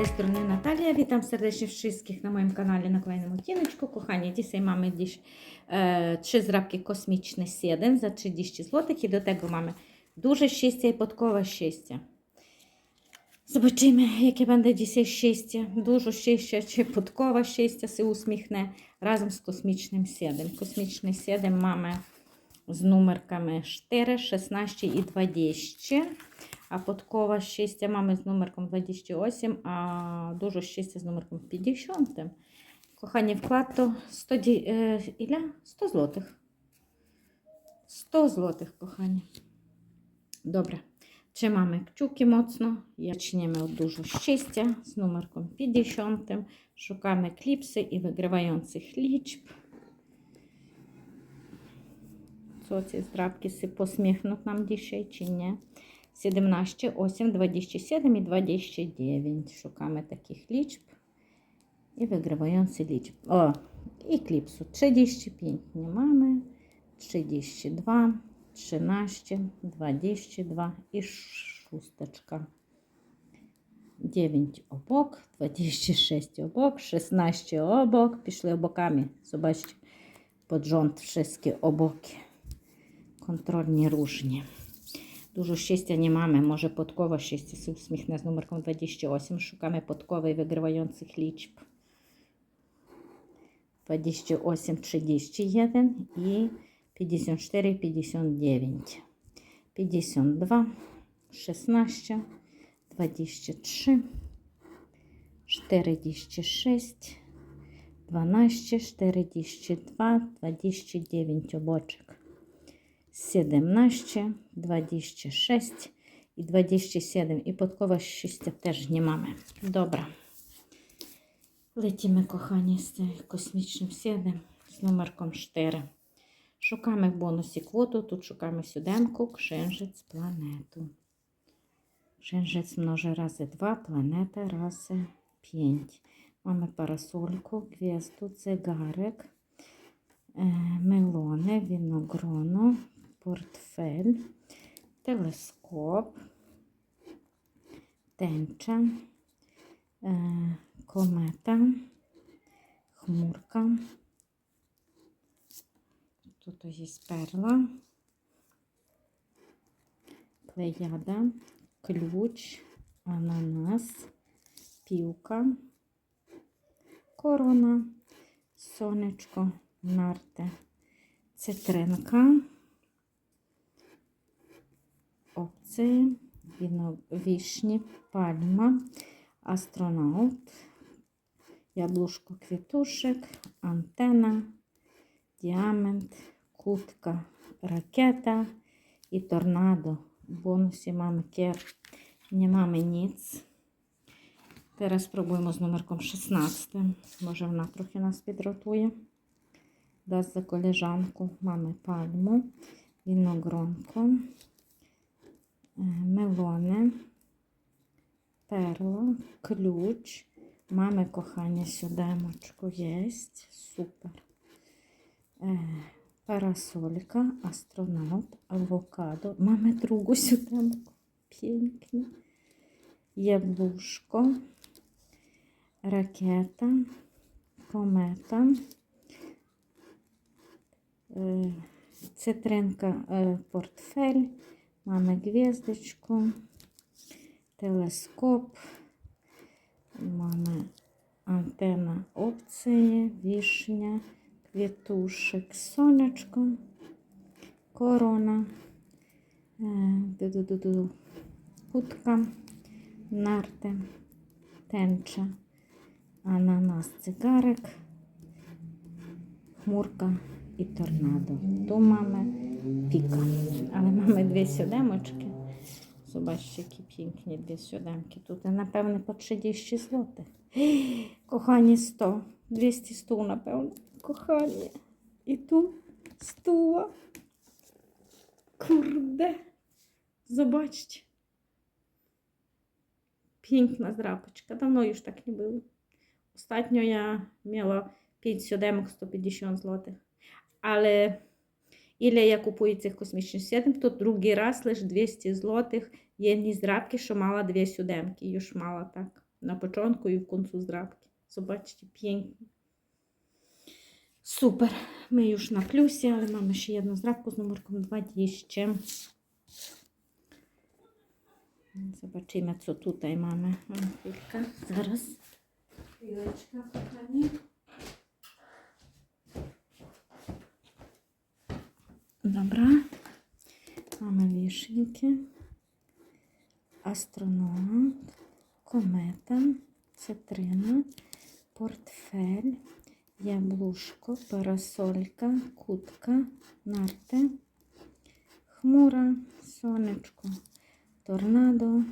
tej strony Natalia. Witam serdecznie wszystkich na moim kanale na kolejnym odcineczku. Kochani, dzisiaj mamy dziś e, trzy zrabki kosmiczne 7 za 30 zł i do tego mamy duże szczęście i podkowa szczęścia. Zobaczymy, jakie będzie dzisiaj szczęście. Dużo szczęścia czy podkowa szczęścia się uśmiechnie razem z kosmicznym 7. Kosmiczny 7 mamy z numerkami 4, 16 i 20. А подкова щастя мами з номерком 28, а дуже щастя з номерком 50. Кохання вклад то 100, ді- е, Ілля? 100 злотих. 100 злотих, кохання. Добре. Trzymamy kciuki mocno. Zaczniemy od dużo szczęścia z numerką 50. Szukamy klipsy i wygrywających liczb. Co ці здрабки си посміхнуть нам dzisiaj, чи ні? 17, 8, 27 і 29. Шукamy таких liczb. І вигравający liczb. O, і кліпсу. 35 nie mamy. 32, 13, 22 і шусточка. 9 обок, 26 обок, 16 обок. Пішли обоками. Zobaczcie, pod rząd wszystkie oboki. Kontrolnie różnie. Dużo szczęścia nie mamy. Może podkowa szczęścia się uśmiechnie z numerką 28. Szukamy podkowy wygrywających liczb. 28, 31 i 54, 59. 52, 16, 23, 46, 12, 42, 29 обочек. 17, 26 i 27. I podkowa szczęścia też nie mamy. Dobra. Lecimy, kochani, z tym kosmicznym 7 z numerką 4. Szukamy w bonusі kwotu. Тут szukamy siódemku, księżyc, planetu. Księżyc mnoży razy 2, planeta razy 5. Mamy parasolku, gwiazdu, zegarek, e, melony, winogrono, teleskop, tęcza, e, kometa, chmurka. Tutaj jest perla, plejada, klucz, ananas, piłka, korona, сонечко, нарте, цитринка, віно, вішні, пальма, астронавт, яблушко квітушек, антена, діамент, кутка, ракета і торнадо. Бонусі kier, nie mamy nic. Teraz spróbujmy z numerką 16. Może ona trochę nas підрятує. Дасть за колежанку. Mamy пальму, виногронку, е, мелони, перла, ключ. Mamy, kochanie, siódemочку jest. Super. E, parasolka, astronaut, awokado. Mamy drugą siódemkę. Pięknie. Jabłuszko, rakieta, kometa, y, cytrynka, y, portfel, mamy gwiazdeczkę, teleskop, mamy antena opcje, wisznia, kwiatuszek, słoneczko, korona, y, du, du, du, du, kutka, nartę, tęcza, ananas, dwie siódemeczki. Zobaczcie, jakie pięknie dwie siódemki. Tutaj na pewno po 30 zł. Kochanie, 100. 200 stół na pewno. Kochanie. I tu stuła. Kurde. Zobaczcie. Piękna zdrapeczka. Dawno już tak nie było. Ostatnio ja miała 5 siódemek 150 zł. Ale ile я купую цих космічних сідем, то другий раз лише 200 злотих є ні здрабки, що мала дві сюдемки. Юж мала так. на початку і в кінцу здрабки. Zobaczcie, pięknie. Super. My już na plusie, ale mamy jeszcze jedną zdrabkę z numerką 20. Zobaczymy, co tutaj mamy. Mam chwilkę. Dobra. Mamy wiszniki. Astronaut. Kometa. Cytryna. Portfel. Jabłuszko. Parasolka. Kutka. Narty. Chmura. Słoneczko. Торнадо,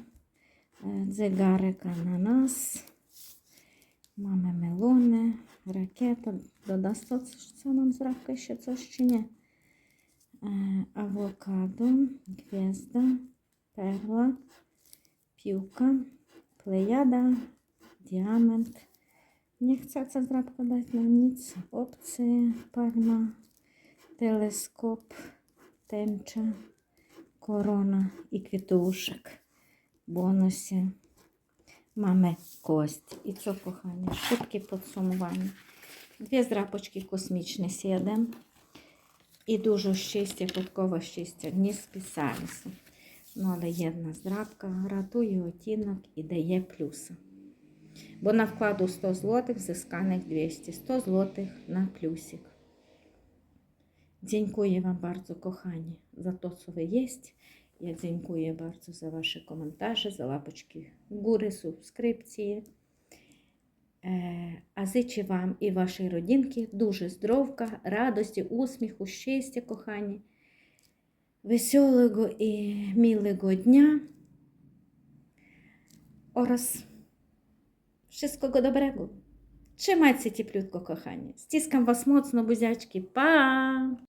е, дзигарик ананас, mamy мелони, ракета. Додасть це нам зравка ще coś чи ні? Авокадо, гвізда, перла, півка, плеяда, діамент. Nie ця здрабка дати нам ніц. Опції, пальма, телескоп, тенча корона і квітушек. Бонусі. Mamy кость. І це, кохання, швидке підсумування. Дві зрапочки космічні сідем. І дуже щастя, подкова щастя не списалися. Ну, але jedna здрабка рятує оттінок і дає плюси. Бо на вкладу 100 злотих, зисканих 200. 100 злотих на плюсик. Dziękuję Wam bardzo, kochani, za to, co Wy jest. Ja dziękuję bardzo za Wasze komentarze, za łapeczki w górę, subskrypcje. Е, А зичу вам і вашій родинки дуже здоровка, радості, усміху, щастя, кохані, веселого і милого дня. Oraz wszystkiego dobrego. Trzymajcie cieplutko, kochani. Ściskam Was mocno, buziaczki. Pa!